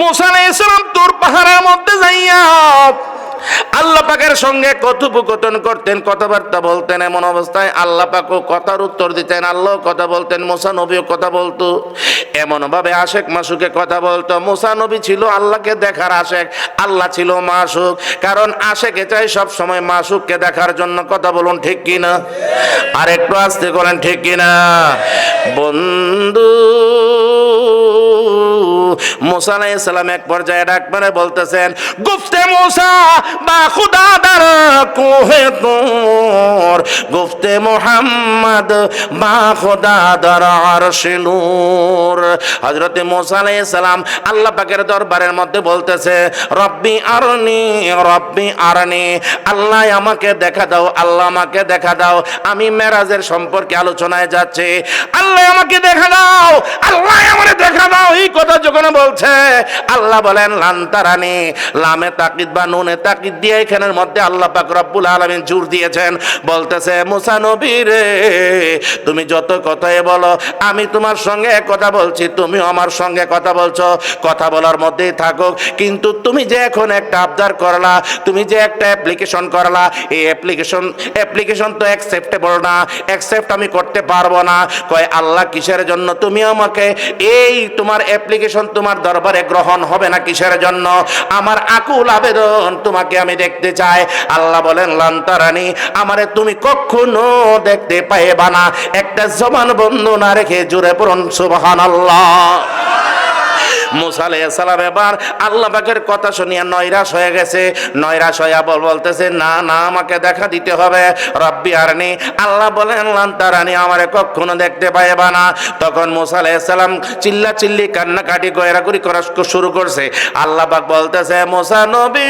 মুসা আলাইহিস তোর পাহাড়ের মধ্যে যাইয়া আল্লাহ পাকের সঙ্গে কথোপকথন করতেন, কথাবার্তা বলতেন, এমন অবস্থায় আল্লাহ পাকও কথার উত্তর দিতেন আল্লাহ কথা বলতেন, মুসা নবীও কথা বলতো। এমন ভাবে আশেক মাসুকে কথা বলতো। মুসা নবী ছিল আল্লাহকে দেখার আশেক, আল্লাহ ছিল মাসুক। কারণ আশেকে চাই সব সময় মাসুককে দেখার জন্য কথা বলুন ঠিক কিনা? আর একটু আসতে করেন ঠিক কিনা? বন্ধু মুসা আলাইহিস সালাম এক পর্যায়ে ডাক মানে বলতেছেন গুফতে মুসা, বা খুদা কোহে তোর। গুফতে মোহাম্মদ, বা খুদা আরশে নূর। হযরতে মুসা আলাইহিস সালাম আল্লাহ পাকের দরবারের মধ্যে বলতেছে, রব্বি আরনি রব্বি আরনি, আল্লাহ আমাকে দেখা দাও, আল্লাহ আমাকে দেখা দাও। আমি মেরাজের সম্পর্কে আলোচনায় যাচ্ছি। আল্লাহ আমাকে দেখা দাও, আল্লাহ আমাকে দেখা দাও। এই কথা যখন বলছে, আল্লাহ বলেন লান্তারানি লামে তাকিদ বা নুনে তাকিদ দিয়ে এখানের মধ্যে আল্লাহ পাক রব্বুল আলামিন জোর দিয়েছেন। বলতেছে, মুসা নবী রে, তুমি যত কথাই বলো, আমি তোমার সঙ্গে কথা বলছি তুমি আমার সঙ্গে কথা বলছো, কথা বলার মধ্যেই থাকো কিন্তু তুমি যে এখন একটা আবদার করলা, তুমি যে একটা অ্যাপ্লিকেশন করলা, এই অ্যাপ্লিকেশন অ্যাপ্লিকেশন তো অ্যাকসেপ্টেবল না অ্যাকসেপ্ট আমি করতে পারব না। কয়, আল্লাহ কিসের জন্য? তুমি আমাকে এই তোমার অ্যাপ্লিকেশন তোমার দরবারে গ্রহণ হবে না কিসের জন্য? আমার আকুল আবেদন তোমাকে আমি দেখতে চাই। আল্লাহ বলেন লান্তারানি আমারে তুমি কখনো দেখতে পাইবা না। একটা জমান বন্ধ না রেখে জুড়ে পড়ুন সুবহান আল্লাহ মুসা সালাম এবার আল্লাহ পাকের কথা শুনিয়া নৈরাশ হয়ে গেছে। নৈরাশ হইয়া বল বলতেছে, না না, আমাকে দেখা দিতে হবে। রব্বি আরনি। আল্লাহ বলেন লান্তারানি আমারে কখনো দেখতে পাইবা না। তখন মুসা সালাম চিল্লা চিল্লি কান্নাকাটি, গয়রাগুড়ি করা শুরু করছে। আল্লাহ পাক বলতেছে, মুসা নবী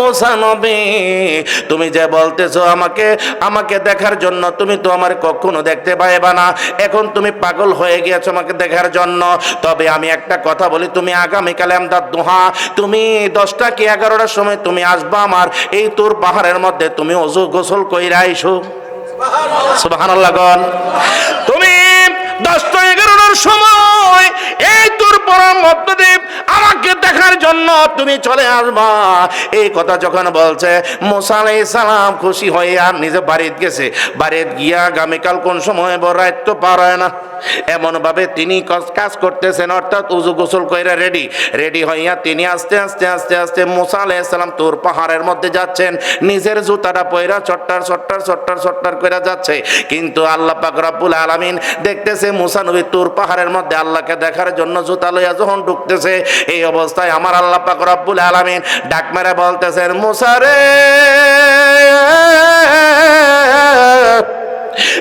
মোসা তুমি যে বলতেছো আমাকে আমাকে দেখার জন্য তুমি তো আমার কখনো দেখতে পাইবা না। এখন তুমি পাগল হয়ে গিয়েছো আমাকে দেখার জন্য। তবে আমি একটা কথা বলি, তুমি আগামীকালে আমদার দোহা, তুমি দশটা কি এগারোটার সময় তুমি আসবা আমার, এই তোর পাহাড়ের মধ্যে তুমি অজু গোসল কইরা আইসো। সুবহানাল্লাহ তুমি দশটা এগারোটার সময় এই তোর পরম মধ্যদেব আমাকে দেখার জন্য তুমি চলে আসবা। এই কথা যখন বলছে, মোসা আলাইহিস সালাম খুশি হয়ে আর নিজে বাড়িতে গেছে। বাড়িতে গিয়া আগামীকাল কোন সময় তো পার হয় না। এমন ভাবে তিনি কাজ করতেছেন, অর্থাৎ উজু গোসল কইরা রেডি। রেডি হইয়া তিনি আস্তে আস্তে আস্তে আস্তে মুসা সালাম তোর পাহাড়ের মধ্যে যাচ্ছেন। নিজের জুতাটা পয়রা চট্টার চট্টার চট্টার চট্টার কইরা যাচ্ছে। কিন্তু আল্লাহ পাক রব্বুল আলামিন দেখতেছে মুসা নবী তোর পাহাড়ের মধ্যে আল্লাহকে দেখার জন্য জুতা লইয়া যখন ঢুকতেছে, এই অবস্থায় আমার আল্লাহ পাক রব্বুল আলামিন ডাক মেরে বলতেছেন মুসা রে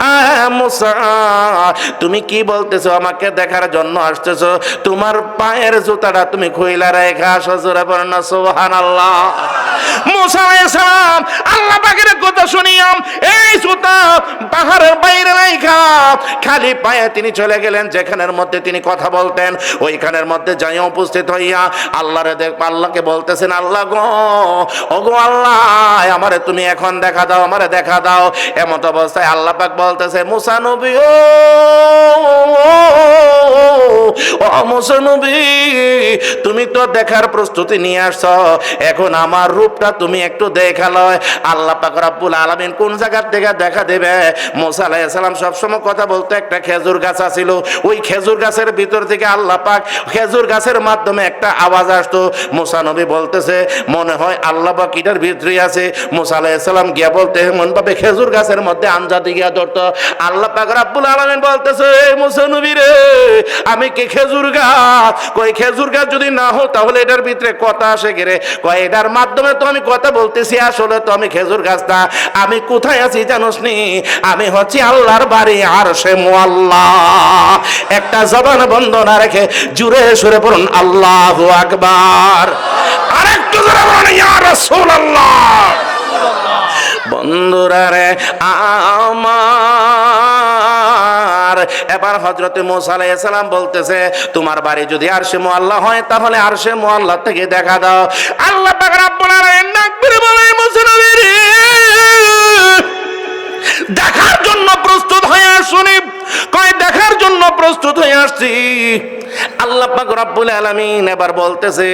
আহ, তুমি কি বলতেছো? আমাকে দেখার জন্য আসতেছো? তোমার পায়ের জুতাটা তুমি খুইলা রেখা আসো জোরে পড়েন না, সুবহানাল্লাহ। মুসা সালাম আল্লাহ পাকের কথা শুনিয়াম এই জুতা পাহাড়ের বাইরে রাইখা খালি পায়ে তিনি চলে গেলেন, যেখানের মধ্যে তিনি কথা বলতেন, ওইখানের মধ্যে যাই উপস্থিত হইয়া আল্লাহরে দেখ, আল্লাহকে বলতেছেন, আল্লাহ গো ও গো আল্লাহ, আমারে তুমি এখন দেখা দাও, আমারে দেখা দাও। এমত অবস্থায় আল্লাহ পাক বলতেছে মুসানবী ও ও মুসা তুমি তো দেখার প্রস্তুতি নিয়ে আসছো এখন আমার রূপটা তুমি একটু দেখাল আল্লাহ পাক রব্বুল আলামিন কোন জায়গার থেকে দেখা দেবে মুসা আলাইহিস সালাম সবসময় কথা বলতে একটা খেজুর গাছ আছিল ওই খেজুর গাছের ভিতর থেকে আল্লাহ পাক খেজুর গাছের মাধ্যমে একটা আওয়াজ আসতো মুসা নবী বলতেছে মনে হয় আল্লাহ পাক এটার ভিতরে আছে মুসা আলাইহিস সালাম গিয়া বলতে এমন ভাবে খেজুর গাছের মধ্যে আঞ্জাদি গিয়া ধরতো আল্লাহ পাক রব্বুল আলামিন বলতেছে, "এই মুসা নবী আমি কি খেজুর গাছ? কই খেজুর গাছ যদি না হো তাহলে এটার ভিতরে কথা আসে গেরে কয়, এটার মাধ্যমে তো আমি কথা বলতেছি, আসলে তো আমি খেজুর গাছ না। আমি কোথায় আছি জানোস নি? আমি হচ্ছি আল্লাহর বাড়ি আর সে মোয়াল্লাহ একটা জবান বন্ধ না রেখে জুড়ে সুরে পড়ুন আল্লাহু আকবার। আরেকটু জোরে বলুন, ইয়া রাসূলুল্লাহ। বন্ধুরা রে আমার। এবার হজরতে মোসা আলাইহিস বলতেছে, তোমার বাড়ি যদি আরশে মোয়াল্লা হয়, তাহলে আরশে মোয়াল্লা থেকে দেখা দাও। আল্লাহ দেখার জন্য জন্য প্রস্তুত হয়ে আসুনি। কয়, দেখার জন্য প্রস্তুত হয়ে আসছি। আল্লাহ পাক রব্বুল আলামিন এবার বলতেছে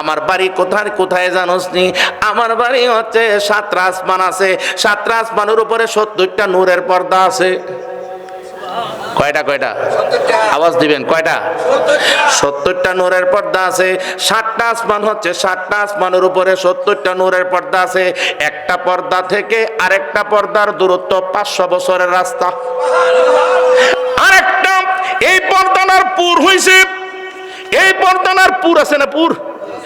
আমার বাড়ি কোথায় কোথায় জানোস নি? আমার বাড়ি হচ্ছে সাতটা আসমান আছে। সাতটা আসমানের উপরে সত্তরটা নূরের পর্দা আছে। কয়টা কয়টা? আওয়াজ দিবেন, কয়টা? সত্তরটা নূরের পর্দা আছে। ষাটটা আসমান হচ্ছে ষাটটা আসমানের উপরে সত্তরটা নূরের পর্দা আছে। একটা পর্দা থেকে আরেকটা পর্দার দূরত্ব পাঁচশো বছরের রাস্তা। আরেকটা, এই পর্দানার পুর হইছে, এই পর্দানার পুর আছে না পুর?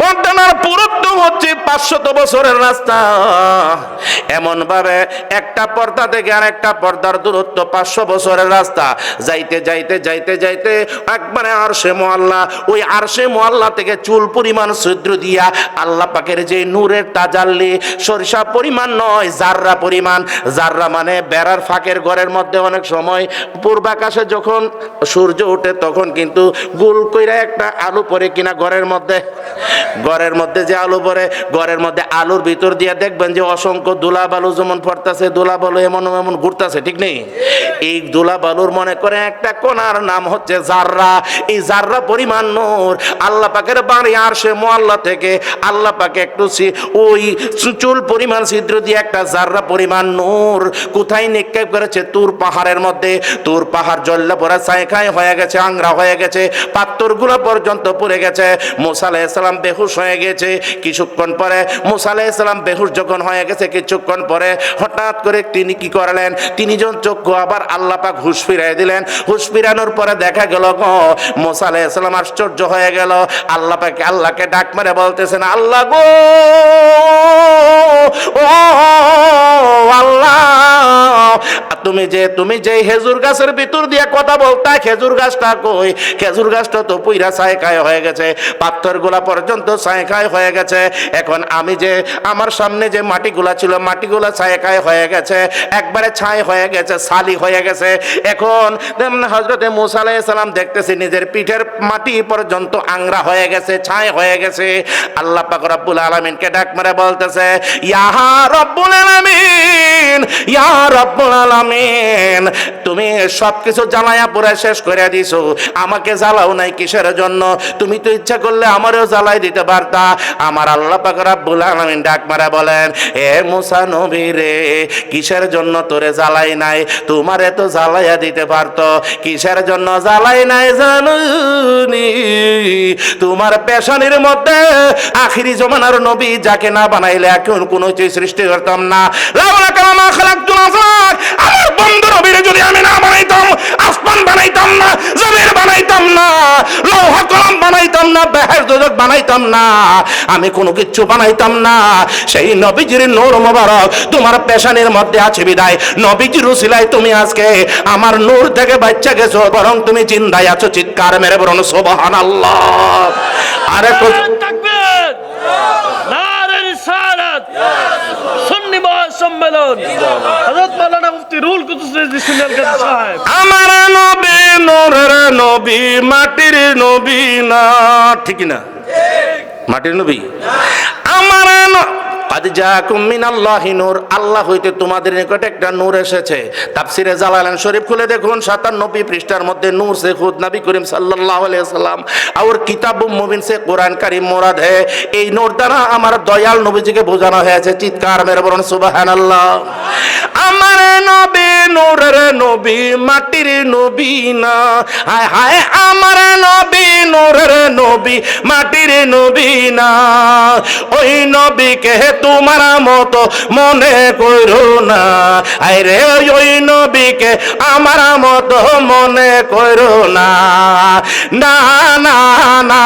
পর্দানার পুরুত্ব হচ্ছে পাঁচশত বছরের রাস্তা। এমন একটা পর্দা থেকে আরেকটা পর্দার দূরত্ব পাঁচশো বছরের রাস্তা। যাইতে যাইতে যাইতে যাইতে আরশে মোয়াল্লা, ওই আরশে থেকে চুল পরিমাণ ছিদ্র দিয়া আল্লাহ পাকের যে নূরের তাজাল্লি, সরিষা পরিমাণ নয়, জাররা পরিমাণ। জাররা মানে বেড়ার ফাঁকের ঘরের মধ্যে অনেক সময় পূর্বাকাশে যখন সূর্য ওঠে তখন কিন্তু গোল কইরা একটা আলু পরে কিনা ঘরের মধ্যে। ঘরের মধ্যে যে আলু পরে ঘরের মধ্যে আলুর ভিতর দিয়ে দেখবেন যে অসংখ্য দোলা বালু যেমন পড়তেছে দোলা বালু এমন এমন ঘুরতেছে, ঠিক নেই? এই দোলা বালুর মনে করে একটা কোনার নাম হচ্ছে জাররা। এই জাররা পরিমাণ নূর। আল্লাহ পাকের বাড়ি আর সে মোয়াল্লা থেকে আল্লাহ পাকে একটু ওই চুল পরিমাণ, ছিদ্র দিয়ে একটা জাররা পরিমাণ নূর। কোথায় নিক্ষেপ করেছে? তুর পাহাড়ের মধ্যে। তুর পাহাড় জল্লা পরে সাইখাই হয়ে গেছে, আংরা হয়ে গেছে পাত্তরগুলো পর্যন্ত পড়ে গেছে। মোসা আলাইসালাম বেহুশ হয়ে গেছে, কিছুক্ষণ পরে মোসা আলাইসালাম বেহুশ যখন হয়ে গেছে, কিছুক্ষণ পরে হঠাৎ করে তিনি কি করলেন? তিনি যখন চক্ষু আবার আল্লাহ পাক হুশ ফিরাই দিলেন। হুশ ফিরানোর পরে দেখা গেল, গো, মোসা আলাইসালাম আশ্চর্য হয়ে গেল। আল্লাহ পাকে আল্লাহকে ডাক মেরে বলতেছেন, আল্লাহ গো ও তুমি যে তুমি যে খেজুর গাছের ভিতর দিয়ে কথা বলতা, খেজুর গাছটা কই? খেজুর গাছটা তো পুইরা ছায়কায় হয়ে গেছে পাথরগুলা পর্যন্ত ছায়কায় হয়ে গেছে। এখন আমি যে, আমার সামনে যে মাটিগুলা ছিল, মাটিগুলা ছায়কায় হয়ে গেছে, একবারে ছাই হয়ে গেছে, সালি হয়ে গেছে। এখন হজরতে মুসা আলাইসালাম দেখতেছি, নিজের পিঠের মাটি পর্যন্ত আংরা হয়ে গেছে, ছাই হয়ে গেছে। আল্লাহ পাক রব্বুল আলামিনকে ডাক মারে বলতেছে, ইয়া রব্বুল আলামিন, ইয়া রব্বুল আলামিন। তুমি সবকিছু জ্বালায়া পুরা শেষ করে দিছো। আমাকে জ্বালাও নাই কিসের জন্য? তুমি তো ইচ্ছা করলে আমারও জ্বালাই দিতে পারতা। আমার আল্লাহ পাক রব্বুল আলামিন ডাক মারা বলেন, এ মুসা নবী রে, কিসের জন্য তোরে জ্বালাই নাই? তোমারে তো জ্বালাইয়া দিতে পারতো। কিসের জন্য জ্বালাই নাই জানুনি? তোমার পেশানির মধ্যে আখিরি জমানার নবী যাকে না বানাইলে এখন কোনো কিছু সৃষ্টি করতাম না। লাউলা কালামা খালাকতুল আফলাক আমার বন্ধু যদি আমি না বানাইতাম, আসমান বানাইতাম না জমির বানাইতাম না কলম বানাইতাম না বেহের দোজক বানাইতাম না, আমি কোনো কিচ্ছু বানাইতাম না। সেই নবীজির নূর মোবারক তোমার পেশানির মধ্যে আছে বিদায়। নবীজির তুমি আজকে আমার নূর থেকে বাচ্চা গেছো, বরং তুমি চিন্তায় আছো, চিৎকার মেরে বরং সোবাহান আল্লাহ আরে কো- মুফতি রুল সাহেব। আমার নবী নূরের নবী মাটির নবী না ঠিক না মাটির নবী? কাদ জাকুম মিনাল্লাহি নূর আল্লাহ হইতে তোমাদের নিকট একটা নূর এসেছে। তাফসিরে জালালান শরীফ খুলে দেখুন 97 পৃষ্ঠার মধ্যে নূর সে খুদ নবী করিম সাল্লাল্লাহু আলাইহি সাল্লাম। আর কিতাব মুবিন সে কোরআন কারীম মুরাদ হে। এই নূর দ্বারা আমার দয়াল নবীজিকে বোঝানো হয়েছে। চিৎকার মেরে বলুন, সুবহানাল্লাহ। আমার নবী নূরের নবী, মাটির নবী না। হায় হায়, আমার নবী নূরের নবী, মাটির নবী না। ওই নবীকে তোমার মতো মনে করো না। আয় রে ওই নবীকে আমার মতো মনে করো না। না না না,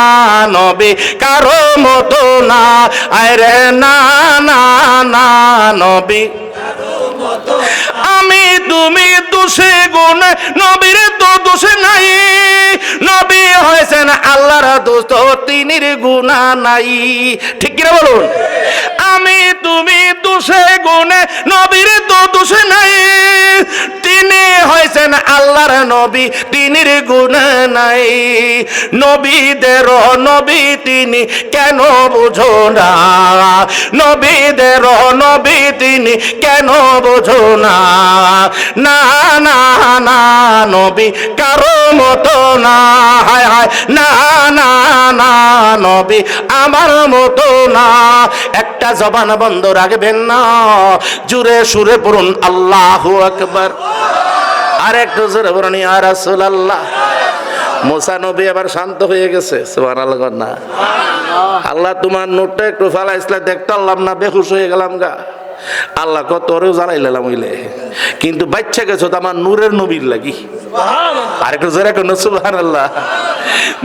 নবী কারও মতো না। আয় রে না না না, নবী আমি তুমি দোষে গুণ, নবীর তো দোষে নাই। নবী হয়েছেন আল্লাহর দোস্ত তিনির গুণা নাই। ঠিক কিনা বলুন? আমি তুমি দোষে গুণে, নবীর তো দোষে নাই। তিনি হয়েছেন আল্লাহর নবী, তিনির গুণ নাই। নবীদের নবী তিনি কেন বুঝো না? নবীদের নবী তিনি কেন বুঝো না? না না না, নবী কারও মতো না। হায় হায়, না না না, নবী আমার মতো না। একটা জবান বন্ধ রাখবেন না। জুরে সুরে পড়ুন, আল্লাহ আকবার। আর একটু জোরে পড়ুন আর আসল আল্লাহ মোসা নবী আবার শান্ত হয়ে গেছে আল্লাহ তোমার নোটটা একটু ফালাইছিলা, দেখতে পারলাম না, বেহুশ হয়ে গেলাম গা। আল্লাহ কত ওরেও জানাই লেলাম হইলে কিন্তু বাচ্চা গেছো তো আমার নূরের নবীর লাগি। আর একটু জোরে কোনো সুবহান আল্লাহ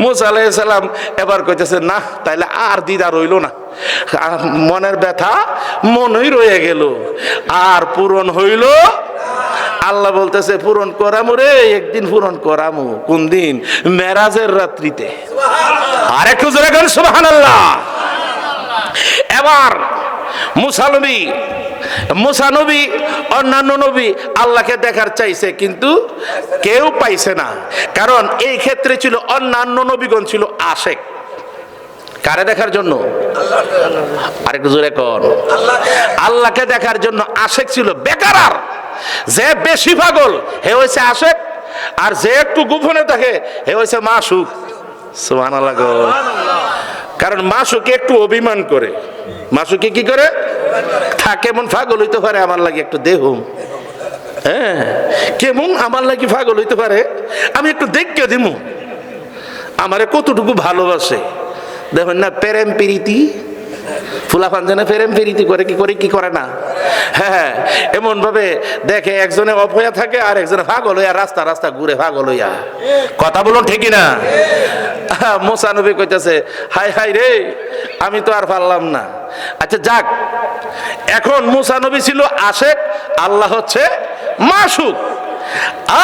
মুসা আলাইসালাম এবার কইতেছে না তাইলে আর দিদা রইল না। মনের ব্যথা মনই রয়ে গেল। আর পূরণ হইল? আল্লাহ বলতেছে পূরণ করামু রে একদিন পূরণ করামু। কোন দিন? মেরাজের রাত্রিতে। আর একটু জোরে করেন সুবহান আল্লাহ এবার মুসানবী মুসানবী অন্যান্য নবী আল্লাহকে দেখার চাইছে, কিন্তু কেউ পাইছে না। কারণ এই ক্ষেত্রে ছিল অন্যান্য নবীগণ ছিল আশেক। কারে দেখার জন্য? আরেকটু জোরে কর আল্লাহকে দেখার জন্য আশেক ছিল বেকার আর যে বেশি পাগল, হে হয়েছে আশেক, আর যে একটু গোপনে থাকে, হে হয়েছে মাসুক। আল্লাহ কারণ মাসুকে একটু অভিমান করে। মাসুকে কি করে? থাকে এমন ফাগল হইতে পারে আমার লাগে একটু দেহুম হ্যাঁ কেমন আমার লাগে পাগল হইতে পারে? আমি একটু দেখকে দিমু। আমারে কতটুকু ভালোবাসে। দেখেন না, প্রেম প্রীতি ফুলা ফানজানে প্রেম প্রীতি করে, কি করে কি করে না? হ্যাঁ এমন ভাবে দেখে একজনে অপয়া থাকে আর একজনে পাগল হইয়া রাস্তা রাস্তা ঘুরে পাগল হইয়া। কথা বলুন ঠিকই না? মোসা নবী কইতাছে হাই হাই রে, আমি তো আর পারলাম না। আচ্ছা যাক, এখন মুসা নবী ছিল আশেক, আল্লাহ হচ্ছে মাসুক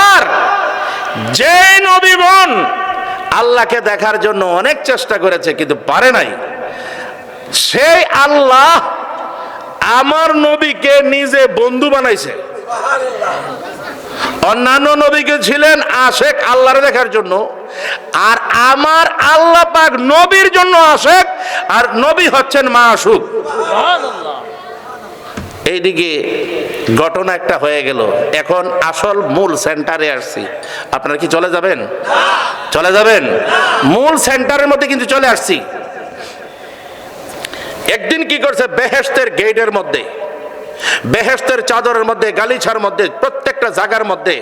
আর যে নবীগণ আল্লাহকে দেখার জন্য অনেক চেষ্টা করেছে, কিন্তু পারে নাই। সেই আল্লাহ আমার নবীকে নিজে বন্ধু বানাইছে। অন্যান্য নবীকে ছিলেন? আশেক আল্লাহর দেখার জন্য। আর আমার আল্লাহ পাক নবীর জন্য আশেক, আর নবী হচ্ছেন মা আসুক এইদিকে ঘটনা একটা হয়ে গেল। এখন আসল মূল সেন্টারে আসছি। আপনারা কি চলে যাবেন? চলে যাবেন? মূল সেন্টারের মধ্যে কিন্তু চলে আসছি। একদিন কি করছে? বেহেস্তের গেটের মধ্যে বেহেস্তের চাদরের মধ্যে গালিছার মধ্যে প্রত্যেকটা জায়গার মধ্যে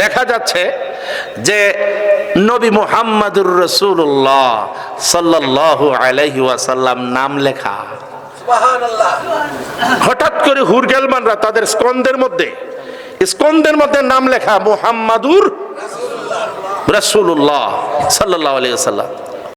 দেখা যাচ্ছে যে নবী মুহাম্মাদুর রসুল্লাহ সাল্লাল্লাহু আলাইহি ওয়াসাল্লাম নাম লেখা। হঠাৎ করে হুরগেলমানরা তাদের স্কন্দের মধ্যে স্কন্দের মধ্যে নাম লেখা মুহাম্মাদুর রসুল্লাহ সাল্লাহ আলাইহি ওয়াসাল্লাম।